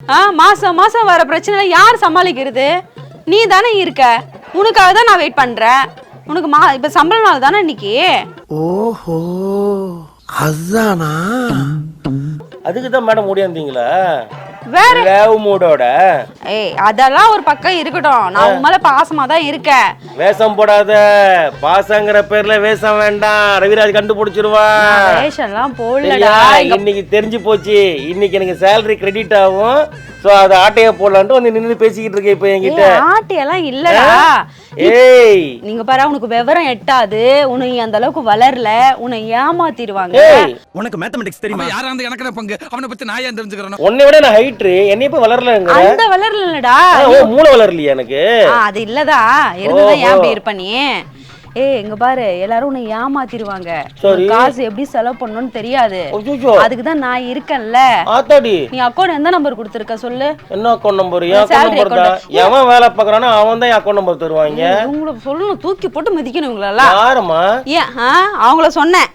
ஆ மாசம் மாசம் வர பிரச்சனை யார் சமாளிக்கிறது? நீ தானே இருக்க. உனக்காக தான் நான் வெயிட் பண்றேன். உனக்கு மா இப்ப சம்பள நாள் தானே இன்னைக்கு? ஓஹோ அதுதானா? அதுக்கு தான் மேடம் ஓடியாந்தீங்களா? வேற லவ் மூடோட ஏய் அதெல்லாம் ஒரு பக்கம் இருக்கட்டும். நான் உன் மேல பாசமா தான் இருக்கேன். வேஷம் போடாத. பாசங்கிற பேர்ல வேஷம் வேண்டாம். ரவிராஜ் கண்டுபிடிச்சிருவான் ரேஷன்லாம் சரியா? போடலடா. இன்னைக்கு தெரிஞ்சு போச்சு. இன்னைக்கு எனக்கு சேலரி கிரெடிட் ஆகும். சோ அது ஆட்டைய போடலான்ட்டு வந்து நின்று பேசிக்கிட்டு இருக்கேன் இப்போ என்கிட்ட. ஆட்டியெல்லாம் இல்லடா. ஏய். நீங்க பாரு உனக்கு விவரம் எட்டாது. உன்னை அந்த அளவுக்கு வளரல. உன்னை ஏமாத்திடுவாங்க. உனக்கு மேத்தமெட்டிக்ஸ் தெரியுமா? யாரா இருந்து எனக்கு பங்கு? அவனை பத்தி நான் ஏன் தெரிஞ்சுக்கிறேன்? உன்னை விட நான் ஹைட்ரு என்னைய போய் வளரலங்க அந்த வளரலடா ஓ மூளை வளரலையா எனக்கு? ஆ, அது இல்லதா இருந்ததான் ஏன். அப்படி இருப்ப நீ? ஏய் இங்க பாரு எல்லாரும் உன்னை ஏமாத்திடுவாங்க. காசு எப்படி செலவு பண்ணணும்னு தெரியாது. அதுக்கு தான் நான் இருக்கேன்ல. ஆத்தாடி. நீ அக்கௌண்ட் எந்த நம்பர் கொடுத்துருக்க சொல்லு. என்ன அக்கௌண்ட் நம்பர் என் அக்கௌண்ட் நம்பர். எவன் வேலை பார்க்கறானோ அவன் தான் அக்கௌண்ட் நம்பர் தருவாங்க. இவங்கள சொல்லணும் தூக்கி போட்டு மிதிக்கணும் இவங்களெல்லாம். யாரும்மா? ஏன் அவங்கள சொன்னேன்.